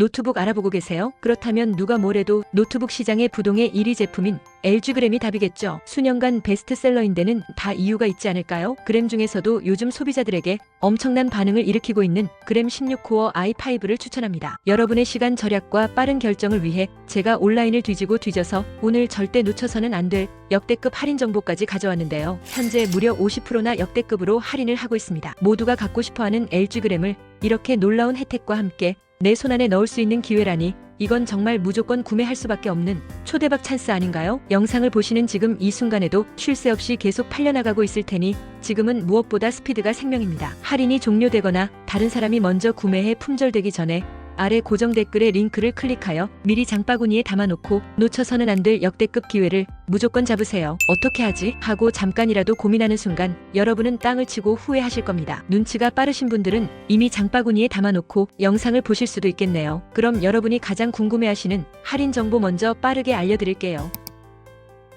노트북 알아보고 계세요? 그렇다면 누가 뭐래도 노트북 시장의 부동의 1위 제품인 LG 그램이 답이겠죠. 수년간 베스트셀러인 데는 다 이유가 있지 않을까요? 그램 중에서도 요즘 소비자들에게 엄청난 반응을 일으키고 있는 그램 16코어 i5를 추천합니다. 여러분의 시간 절약과 빠른 결정을 위해 제가 온라인을 뒤지고 뒤져서 오늘 절대 놓쳐서는 안 될 역대급 할인 정보까지 가져왔는데요. 현재 무려 50%나 역대급으로 할인을 하고 있습니다. 모두가 갖고 싶어하는 LG 그램을 이렇게 놀라운 혜택과 함께 내 손안에 넣을 수 있는 기회라니 이건 정말 무조건 구매할 수밖에 없는 초대박 찬스 아닌가요? 영상을 보시는 지금 이 순간에도 쉴 새 없이 계속 팔려나가고 있을 테니 지금은 무엇보다 스피드가 생명입니다. 할인이 종료되거나 다른 사람이 먼저 구매해 품절되기 전에 아래 고정 댓글에 링크를 클릭하여 미리 장바구니에 담아놓고 놓쳐서는 안 될 역대급 기회를 무조건 잡으세요. 어떻게 하지? 하고 잠깐이라도 고민하는 순간 여러분은 땅을 치고 후회하실 겁니다. 눈치가 빠르신 분들은 이미 장바구니에 담아놓고 영상을 보실 수도 있겠네요. 그럼 여러분이 가장 궁금해하시는 할인 정보 먼저 빠르게 알려드릴게요.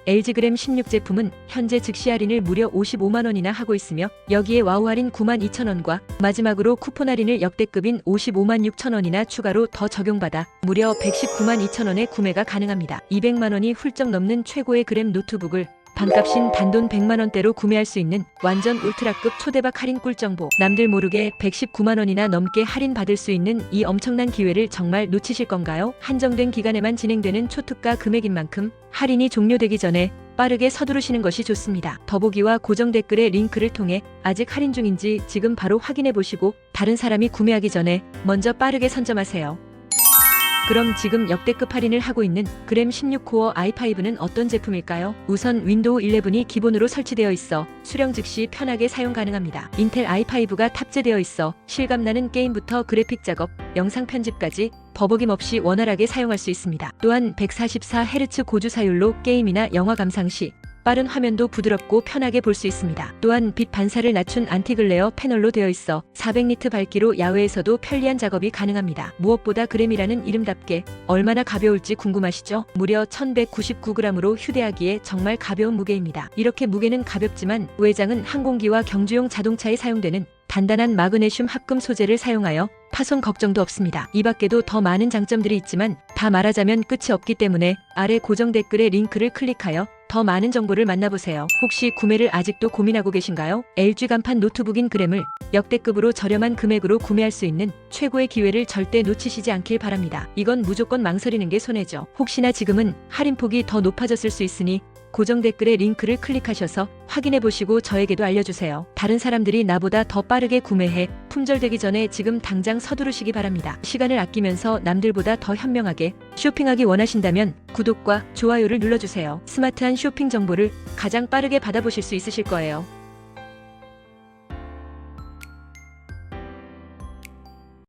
LG 그램 16 제품은 현재 즉시 할인을 무려 55만 원이나 하고 있으며 여기에 와우 할인 9만 2천 원과 마지막으로 쿠폰 할인을 역대급인 55만 6천 원이나 추가로 더 적용받아 무려 119만 2천 원에 구매가 가능합니다. 200만 원이 훌쩍 넘는 최고의 그램 노트북을 반값인 단돈 100만 원대로 구매할 수 있는 완전 울트라급 초대박 할인 꿀정보. 남들 모르게 119만 원이나 넘게 할인 받을 수 있는 이 엄청난 기회를 정말 놓치실 건가요? 한정된 기간에만 진행되는 초특가 금액인 만큼 할인이 종료되기 전에 빠르게 서두르시는 것이 좋습니다. 더보기와 고정 댓글의 링크를 통해 아직 할인 중인지 지금 바로 확인해 보시고 다른 사람이 구매하기 전에 먼저 빠르게 선점하세요. 그럼 지금 역대급 할인을 하고 있는 그램 16코어 i5는 어떤 제품일까요? 우선 윈도우 11이 기본으로 설치되어 있어 수령 즉시 편하게 사용 가능합니다. 인텔 i5가 탑재되어 있어 실감나는 게임부터 그래픽 작업, 영상 편집까지 버벅임 없이 원활하게 사용할 수 있습니다. 또한 144Hz 고주 사율로 게임이나 영화 감상 시 빠른 화면도 부드럽고 편하게 볼 수 있습니다. 또한 빛 반사를 낮춘 안티글레어 패널로 되어 있어 400니트 밝기로 야외에서도 편리한 작업이 가능합니다. 무엇보다 그램이라는 이름답게 얼마나 가벼울지 궁금하시죠? 무려 1199g으로 휴대하기에 정말 가벼운 무게입니다. 이렇게 무게는 가볍지만 외장은 항공기와 경주용 자동차에 사용되는 단단한 마그네슘 합금 소재를 사용하여 파손 걱정도 없습니다. 이 밖에도 더 많은 장점들이 있지만 다 말하자면 끝이 없기 때문에 아래 고정 댓글에 링크를 클릭하여 더 많은 정보를 만나보세요. 혹시 구매를 아직도 고민하고 계신가요? LG 간판 노트북인 그램을 역대급으로 저렴한 금액으로 구매할 수 있는 최고의 기회를 절대 놓치시지 않길 바랍니다. 이건 무조건 망설이는 게 손해죠. 혹시나 지금은 할인폭이 더 높아졌을 수 있으니 고정 댓글에 링크를 클릭하셔서 확인해 보시고 저에게도 알려주세요. 다른 사람들이 나보다 더 빠르게 구매해 품절되기 전에 지금 당장 서두르시기 바랍니다. 시간을 아끼면서 남들보다 더 현명하게 쇼핑하기 원하신다면 구독과 좋아요를 눌러주세요. 스마트한 쇼핑 정보를 가장 빠르게 받아보실 수 있으실 거예요.